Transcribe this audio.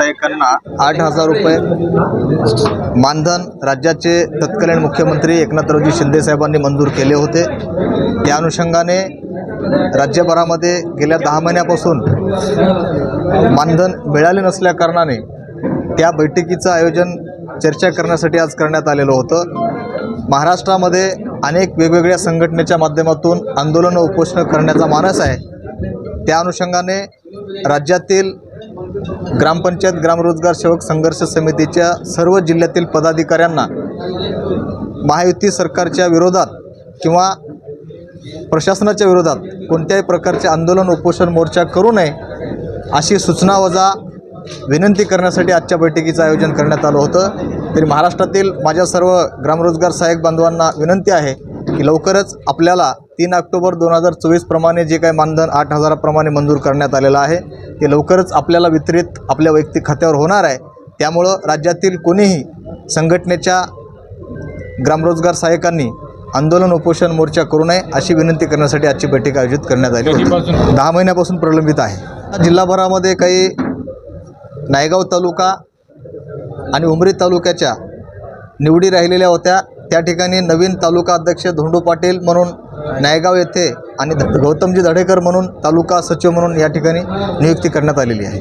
व्यावसायिकांना आठ हजार रुपये मानधन राज्याचे तत्कालीन मुख्यमंत्री एकनाथरावजी शिंदेसाहेबांनी मंजूर केले होते. त्या अनुषंगाने राज्यभरामध्ये गेल्या दहा महिन्यापासून मानधन मिळाले नसल्याकारणाने त्या बैठकीचं आयोजन चर्चा करण्यासाठी आज करण्यात आलेलं होतं. महाराष्ट्रामध्ये अनेक वेगवेगळ्या संघटनेच्या माध्यमातून आंदोलनं उपोषणं करण्याचा मानस आहे. त्या अनुषंगाने राज्यातील ग्रामपंचायत ग्रामरोजगार सेवक संघर्ष समितीच्या सर्व जिल्ह्यातील पदाधिकाऱ्यांना महायुती सरकारच्या विरोधात किंवा प्रशासनाच्या विरोधात कोणत्याही प्रकारचे आंदोलन उपोषण मोर्चा करू नये अशी सूचना वजा विनंती करण्यासाठी आजच्या बैठकीचं आयोजन करण्यात आलं होतं. तरी महाराष्ट्रातील माझ्या सर्व ग्रामरोजगार सहाय्यक बांधवांना विनंती आहे की लवकरच आपल्याला तीन ऑक्टोबर दोन हजार चोवीसप्रमाणे जे काही मानधन आठ हजाराप्रमाणे मंजूर करण्यात आलेलं आहे. ते लवकरच आपल्याला वितरित आपल्या वैयक्तिक खात्यावर होणार आहे. त्यामुळं राज्यातील कोणीही संघटनेच्या ग्रामरोजगार सहाय्यकांनी आंदोलन उपोषण मोर्चा करू नये अशी विनंती करण्यासाठी आजची बैठक आयोजित करण्यात आली होती. दहा महिन्यापासून प्रलंबित आहे. जिल्हाभरामध्ये काही नायगाव तालुका आणि उमरी तालुक्याच्या निवडी राहिलेल्या होत्या. त्या ठिकाणी नवीन तालुका अध्यक्ष धोंडू पाटील म्हणून नायगाव येथे आणि गौतमजी धडेकर म्हणून तालुका सचिव म्हणून या ठिकाणी नियुक्ती करण्यात आलेली आहे.